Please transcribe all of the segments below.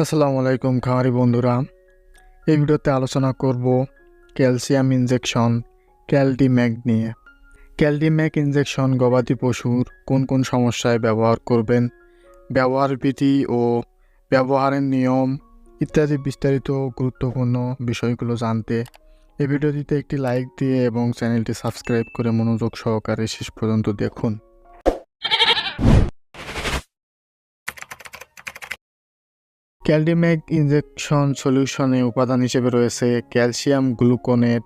আসসালামু আলাইকুম খামারি বন্ধুরা। এই ভিডিওতে আলোচনা করব ক্যালসিয়াম ইনজেকশন ক্যালডিম্যাক নিয়ে। ক্যালডিম্যাক ইনজেকশন গবাদি পশুর কোন কোন সমস্যায় ব্যবহার করবেন, ব্যবহার বিধি ও ব্যবহারের নিয়ম ইত্যাদি বিস্তারিত গুরুত্বপূর্ণ বিষয়গুলো জানতে এই ভিডিওটিতে একটি লাইক দিয়ে এবং চ্যানেলটি সাবস্ক্রাইব করে মনোযোগ সহকারে শেষ পর্যন্ত দেখুন। ক্যালডিম্যাক ইনজেকশন সলিউশনে উপাদান হিসেবে রয়েছে calcium, gluconate,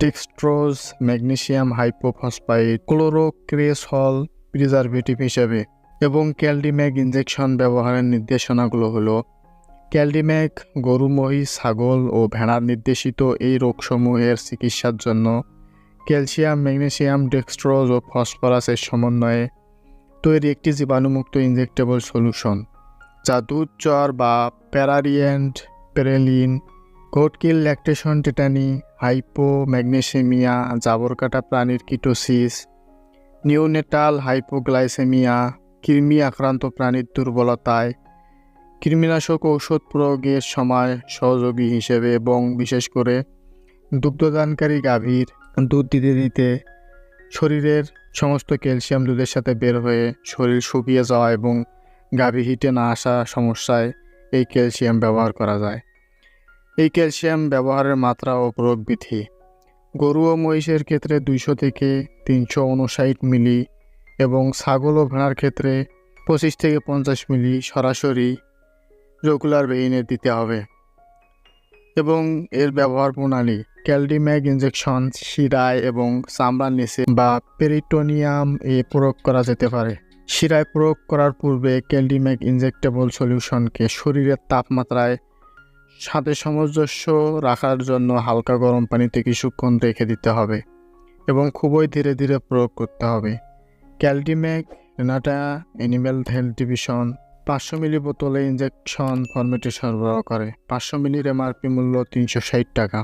dextrose, magnesium hypophosphite chlorocresol preservative হিসেবে এবং ক্যালডিম্যাক ইনজেকশন ব্যবহারের নির্দেশনাগুলো হলো ক্যালডিম্যাক গরু মহিষ ছাগল ও ভেড়ার নির্দেশিত এই রোগসমূহের চিকিৎসার জন্য ক্যালসিয়াম, ম্যাগনেসিয়াম, ডেক্সট্রোজ ও ফসফরাসের সমন্বয়ে তৈরি একটি জীবাণুমুক্ত ইনজেক্টেবল সলিউশন। যা দুধ জ্বর বা প্যারারিয়েন্ট, পেরেলিন কোটকিল ল্যাকটেশন, টেটানি হাইপো ম্যাগনেসেমিয়া জাবর কাটা প্রাণীর কিটোসিস নিউনেটাল হাইপোগ্লাইসেমিয়া, কৃমি আক্রান্ত প্রাণীর দুর্বলতায়, কৃমিনাশক ঔষধ প্রয়োগের সময় সহযোগী হিসেবে এবং বিশেষ করে দুগ্ধদানকারী গাভীর দুধ দিতে দিতে শরীরের সমস্ত ক্যালসিয়াম দুধের সাথে বের হয়ে শরীর শুকিয়ে যাওয়া এবং গাভী হিটে না আসা সমস্যায় এই ক্যালসিয়াম ব্যবহার করা যায়। এই ক্যালসিয়াম ব্যবহারের মাত্রা ও প্রয়োগ বিধি গরু ও মহিষের ক্ষেত্রে দুইশো থেকে তিনশো উনষাট মিলি এবং ছাগল ও ভেড়ার ক্ষেত্রে পঁচিশ থেকে পঞ্চাশ মিলি সরাসরি রেগুলার বেইনে দিতে হবে। এবং এর ব্যবহার প্রণালী ক্যালডিম্যাগ ইনজেকশন, শিরায় এবং চামড়ার নিচে বা পেরিটোনিয়াম এ প্রয়োগ করা যেতে পারে। শিরায় প্রয়োগ করার পূর্বে ক্যালডিম্যাক ইনজেক্টেবল সলিউশনকে শরীরের তাপমাত্রায় সাথে সামঞ্জস্য রাখার জন্য হালকা গরম পানিতে কিছুক্ষণ রেখে দিতে হবে এবং খুবই ধীরে ধীরে প্রয়োগ করতে হবে। Caldimac Renata, animal health division পাঁচশো মিলি বোতলে ইনজেকশন ফর্মেটে সরবরাহ করে। পাঁচশো মিলির এমআরপি মূল্য তিনশো ষাট টাকা।